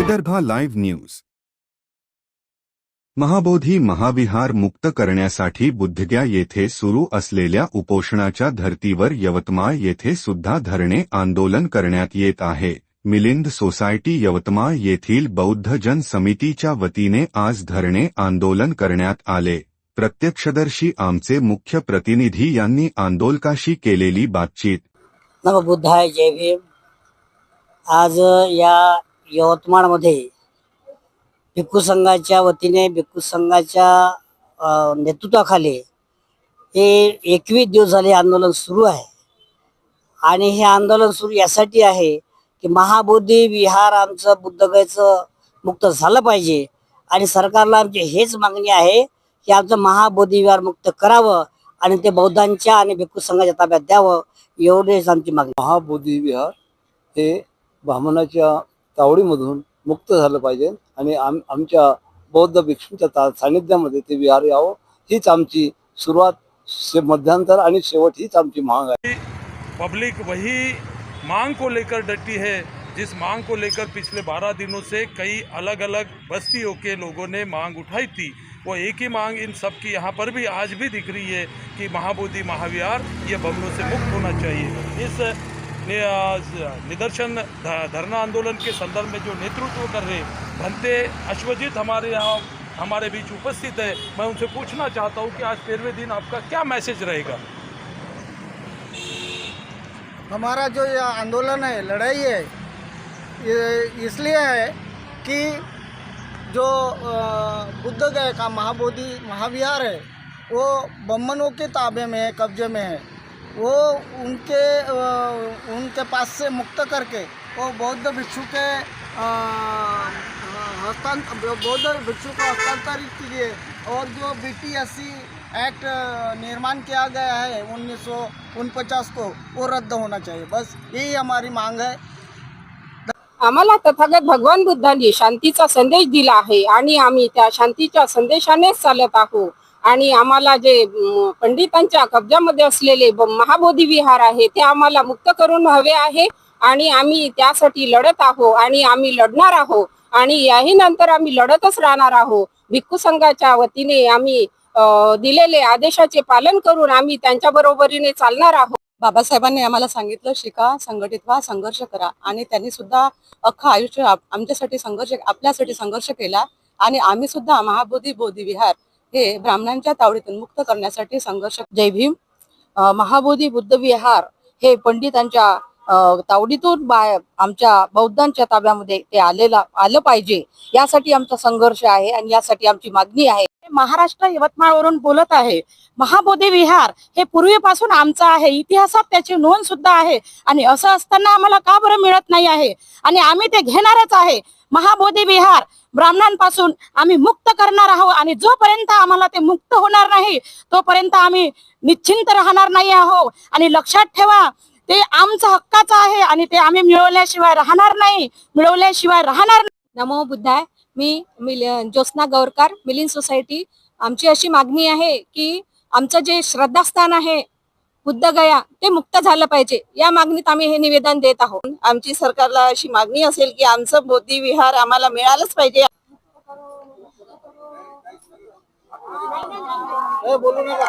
Vidarbha live news. Mahabodhi Mahavihar मुक्त करण्यासाठी बुद्धग्या येथे सुरू असलेल्या उपोषणाच्या धर्तीवर यवतमाळ येथे सुद्धा धरणे आंदोलन करण्यात येत आहे. मिलिंद सोसायटी यवतमाळ येथील बौद्ध जन समितीच्या वतीने आज धरणे आंदोलन करण्यात आले. प्रत्यक्षदर्शी आमचे मुख्य प्रतिनिधी यांनी आंदोलकाशी केलेली बातचीत. नमबुद्धाय जय भीम. आज या यवतमाळमध्ये भिक्खू संघाच्या वतीने भिक्खू संघाच्या नेतृत्वाखाली हे एकवीस दिवस झाले आंदोलन सुरू आहे. आणि हे आंदोलन सुरू यासाठी आहे की महाबोधी विहार आमचं बुद्धगयचं मुक्त झालं पाहिजे. आणि सरकारला आमची हेच मागणी आहे की आमचं महाबोधी विहार मुक्त करावं आणि ते बौद्धांच्या आणि भिक्खू संघाच्या ताब्यात द्यावं एवढेच आमची मागणी महाबोधी विहार हे ब्राह्मणाच्या तावडीमधून मुक्त झालं पाहिजे आणि आम आमच्या बौद्ध भिक्षूंच्या ता- सानिध्यामध्ये ते विहार यावं हीच आमची सुरुवात. मध्यांतर आणि शेवट हीच आमची मांग आहे. पब्लिक वही मांग को लेकर डटी है जिस मांग को लेकर पिछले 12 दिनों से कई अलग अलग बस्तियों के लोगों ने मांग उठाई थी। वो एक ही मांग इन सब की यहाँ पर भी आज भी दिख रही है कि महाबोधि महाविहार ये बंगलों से मुक्त होना चाहिए। इस निदर्शन धरना आंदोलन के संदर्भ में जो नेतृत्व कर रहे भंते अश्वजीत हमारे यहाँ, हमारे बीच उपस्थित है। मैं उनसे पूछना चाहता हूँ कि आज तेरहवें दिन आपका क्या मैसेज रहेगा? हमारा जो ये आंदोलन है, लड़ाई है, ये इसलिए है कि जो बुद्ध गया का महाबोधि, महाविहार है, वो बम्मनों के ताबे में है, कब्जे में है। वो उनके उनके पास से मुक्त करके वो बौद्ध भिक्षु के हस्तांतर हस्तांत बौद्ध भिक्षु को हस्तांतरित किए और जो B T S C act निर्माण किया गया है उन्नीस सौ उनपचास को वो रद्द होना चाहिए। बस यही हमारी मांग है। आम्हाला तथागत भगवान बुद्धांनी शांतीचा संदेश दिला आहे आणि आम्ही त्या शांतीच्या संदेशानेच चालत आहोत. आणि आम्हाला जे पंडितांच्या कब्जामध्ये असलेले महाबोधी विहार आहे ते आम्हाला मुक्त करून हवे आहे. आणि आम्ही त्यासाठी लढत आहोत आणि आम्ही लढणार आहोत आणि याही नंतर आम्ही लढतच राहणार आहोत भिक्खू संघाच्या वतीने आम्ही दिलेले आदेशाचे पालन करून आम्ही त्यांच्या बरोबरीने चालणार आहोत बाबासाहेबांनी आम्हाला सांगितलं शिका संघटित व्हा संघर्ष करा. आणि त्यांनी सुद्धा अख्खं आयुष्य आमच्यासाठी संघर्ष आपल्यासाठी संघर्ष केला. आणि आम्ही सुद्धा महाबोधी बोधी विहार हे ब्राह्मणांच्या तावडीतून मुक्त करण्यासाठी संघर्ष. जय भीम. महाबोधी बुद्ध विहार हे पंडितांच्या तावडीतून बाय आमच्या बौद्धांच्या ताब्यामध्ये ते आलेला आलं पाहिजे. यासाठी आमचा संघर्ष आहे आणि यासाठी आमची मागणी आहे. महाराष्ट्र यवतमाळवरून बोलत आहे महाबोधी विहार हे पूर्वीपासून आमचं आहे इतिहासात त्याची नोंद सुद्धा आहे. आणि असं असताना आम्हाला का बरं मिळत नाही आहे? आणि आम्ही ते घेणारच आहे. महाबोधी विहार ब्राह्मणांपासून आम्ही मुक्त करणार आहोत आणि जोपर्यंत आम्हाला ते मुक्त होणार नाही तोपर्यंत आम्ही निश्चिंत राहणार नाही आहोत. आणि लक्षात ठेवा ते आमचं हक्काचं आहे आणि ते आम्ही मिळवल्याशिवाय राहणार नाही मिळवल्याशिवाय राहणार नाही. नमो बुद्धाय मी मिल ज्योत्स्ना गौरकार मिलिंद सोसायटी. आमची अशी मागणी आहे की आमचं जे श्रद्धास्थान आहे बुद्ध गया ते मुक्त झालं पाहिजे. या मागणीत आम्ही हे निवेदन देत आहोत. आमची सरकारला अशी मागणी असेल की आमचं बोधी विहार आम्हाला मिळालंच पाहिजे. ए, बोलू नका.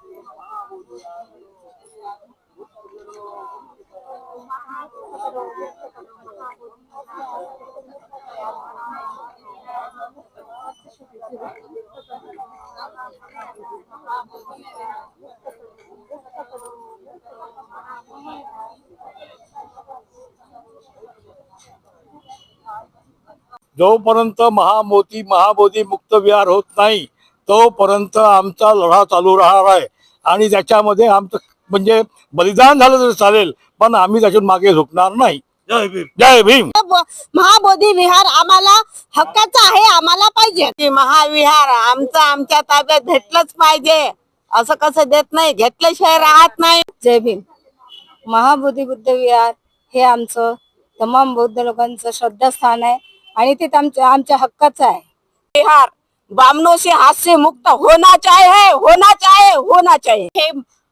जोपर्यंत महामोती महाबोधी मुक्त विहार होत नाही तोपर्यंत आमचा लढा चालू राहणार आहे. आणि त्याच्यामध्ये आमचं म्हणजे बलिदान झालं तर चालेल पण आम्ही त्याच्यातून मागे झुकणार नाही. जय भीम. जय भीम. महाबोधी विहार आम्हाला हक्काचा आहे आम्हाला पाहिजे. महाविहार आमचं आमच्या ताब्यात घेतलंच पाहिजे. असं कसं देत नाही घेतल्याशिवाय राहत नाही. जय भीम. महाबोधी बुद्ध विहार हे आमचं तमाम बौद्ध लोकांचं श्रद्धास्थान आहे आणि ते आमच्या आमच्या हक्काचं आहे. बिहार बामनों से से मुक्त होना चाहिए होना चाहिए होना चाहिए हे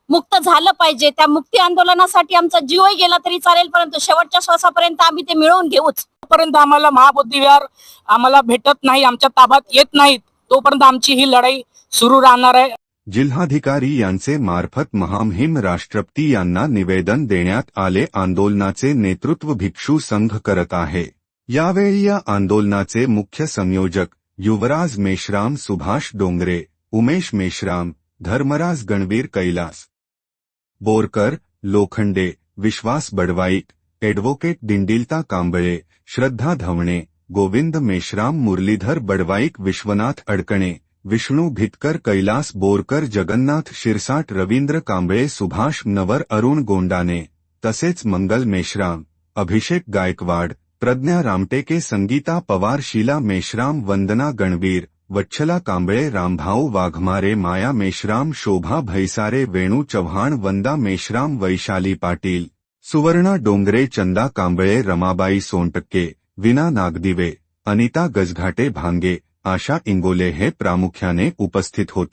मुक्त झालं पाहिजे. त्या मुक्ती आंदोलनासाठी आमचा जीवही गेला तरी चालेल परंतु शेवटच्या श्वासापर्यंत आम्ही ते मिळवून घेऊच. तोपर्यंत आम्हाला महाबोधी विहार आम्हाला भेटत नाही आमच्या ताब्यात येत नाहीत. तोपर्यंत आमची ही लढाई सुरू राहणार आहे. जिल्हाधिकारी यांचे मार्फत महामहिम राष्ट्रपती यांना निवेदन देण्यात आले. आंदोलनाचे नेतृत्व भिक्षू संघ करत आहे. यावेळी या आंदोलनाचे मुख्य संयोजक युवराज मेश्राम, सुभाष डोंगरे, उमेश मेश्राम, धर्मराज गणवीर कैलास, बोरकर, लोखंडे, विश्वास बडवाईक ॲडव्होकेट दिंडिलता कांबळे, श्रद्धा धवणे, गोविंद मेश्राम, मुरलीधर बडवाईक, विश्वनाथ अडकणे विष्णू भितकर कैलास बोरकर जगन्नाथ शिरसाट रवींद्र कांबळे सुभाष नवर अरुण गोंडाने. तसेच मंगल मेश्राम अभिषेक गायकवाड प्रज्ञा रामटेके संगीता पवार शीला मेश्राम वंदना गणवीर वच्छला कांबळे रामभाऊ वाघमारे माया मेश्राम शोभा भैसारे वेणू चव्हाण वंदा मेश्राम वैशाली पाटील. सुवर्णा डोंगरे चंदा कांबळे रमाबाई सोनटक्के विना नागदिवे अनिता गजघाटे भांगे. आशा इंगोले हे प्रामुख्याने उपस्थित होते.